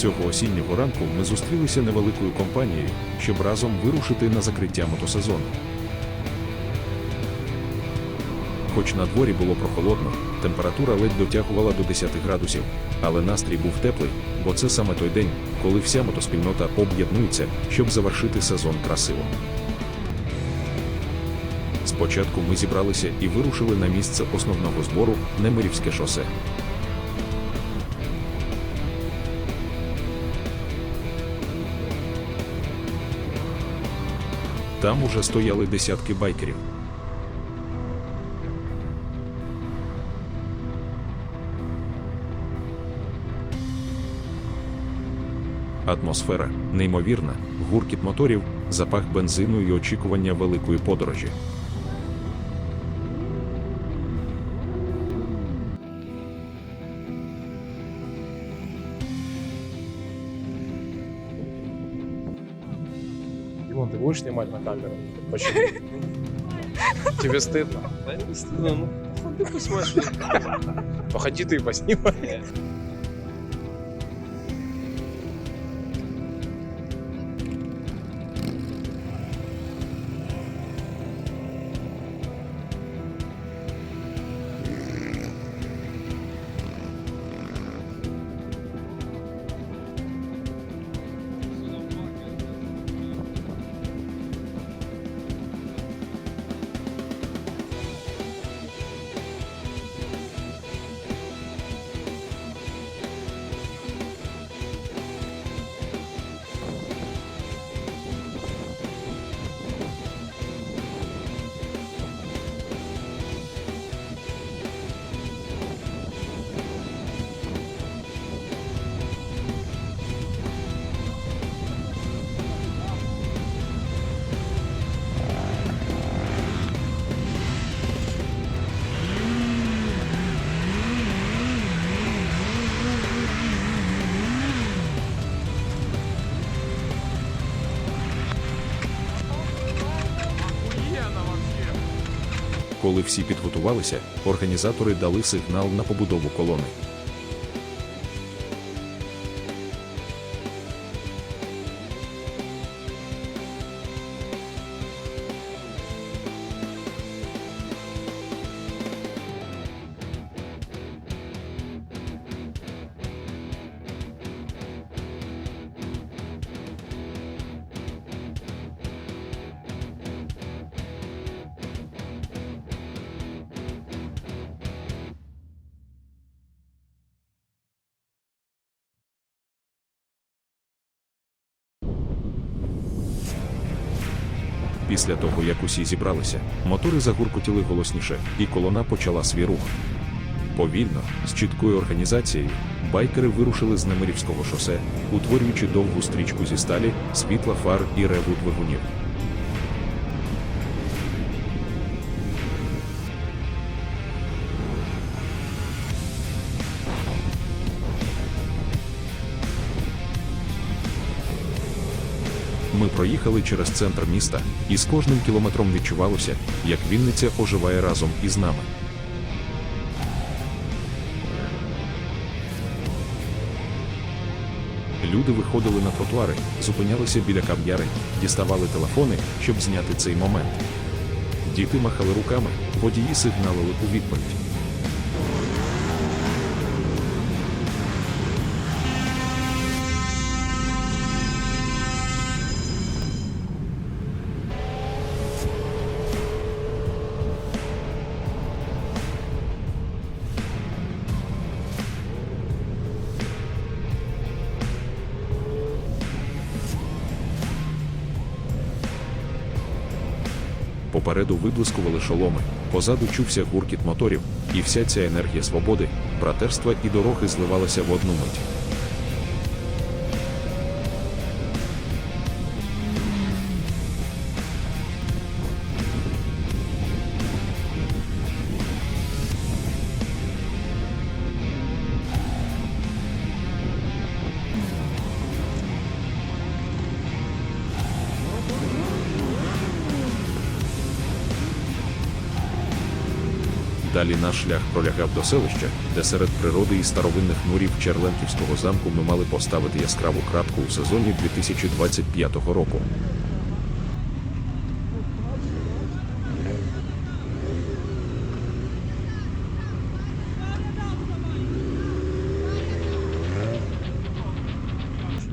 Цього осіннього ранку ми зустрілися невеликою компанією, щоб разом вирушити на закриття мотосезону. Хоч на дворі було прохолодно, температура ледь дотягувала до 10 градусів, але настрій був теплий, бо це саме той день, коли вся мотоспільнота об'єднується, щоб завершити сезон красиво. Спочатку ми зібралися і вирушили на місце основного збору Немирівське шосе. Там уже стояли десятки байкерів. Атмосфера неймовірна, гуркіт моторів, запах бензину і очікування великої подорожі. Димон, ты будешь снимать на камеру? Почему? Тебе стыдно? Да не стыдно, ну, ходи посмотри. Походи ты и поснимай. Коли всі підготувалися, організатори дали сигнал на побудову колони. Після того, як усі зібралися, мотори загуркотіли голосніше, і колона почала свій рух. Повільно, з чіткою організацією, байкери вирушили з Немирівського шосе, утворюючи довгу стрічку зі сталі, світла фар і реву двигунів. Проїхали через центр міста, і з кожним кілометром відчувалося, як Вінниця оживає разом із нами. Люди виходили на тротуари, зупинялися біля кав'ярень, діставали телефони, щоб зняти цей момент. Діти махали руками, водії сигналили у відповідь. Попереду виблискували шоломи, позаду чувся гуркіт моторів, і вся ця енергія свободи, братерства і дороги зливалася в одну мить. Далі наш шлях пролягав до селища, де серед природи і старовинних мурів Черлентівського замку ми мали поставити яскраву крапку у сезоні 2025 року.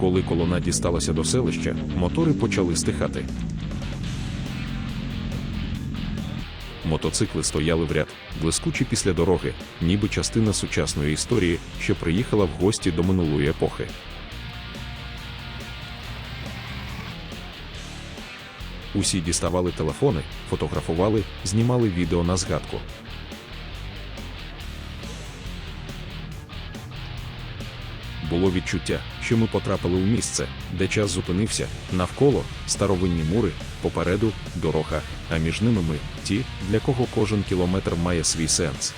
Коли колона дісталася до селища, мотори почали стихати. Мотоцикли стояли в ряд, блискучі після дороги, ніби частина сучасної історії, що приїхала в гості до минулої епохи. Усі діставали телефони, фотографували, знімали відео на згадку. Було відчуття, що ми потрапили у місце, де час зупинився, навколо старовинні мури, попереду дорога, а між ними ми, ті, для кого кожен кілометр має свій сенс.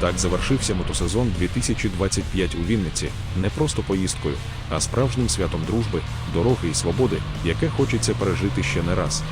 Так завершився мотосезон 2025 у Вінниці не просто поїздкою, а справжнім святом дружби, дороги і свободи, яке хочеться пережити ще не раз.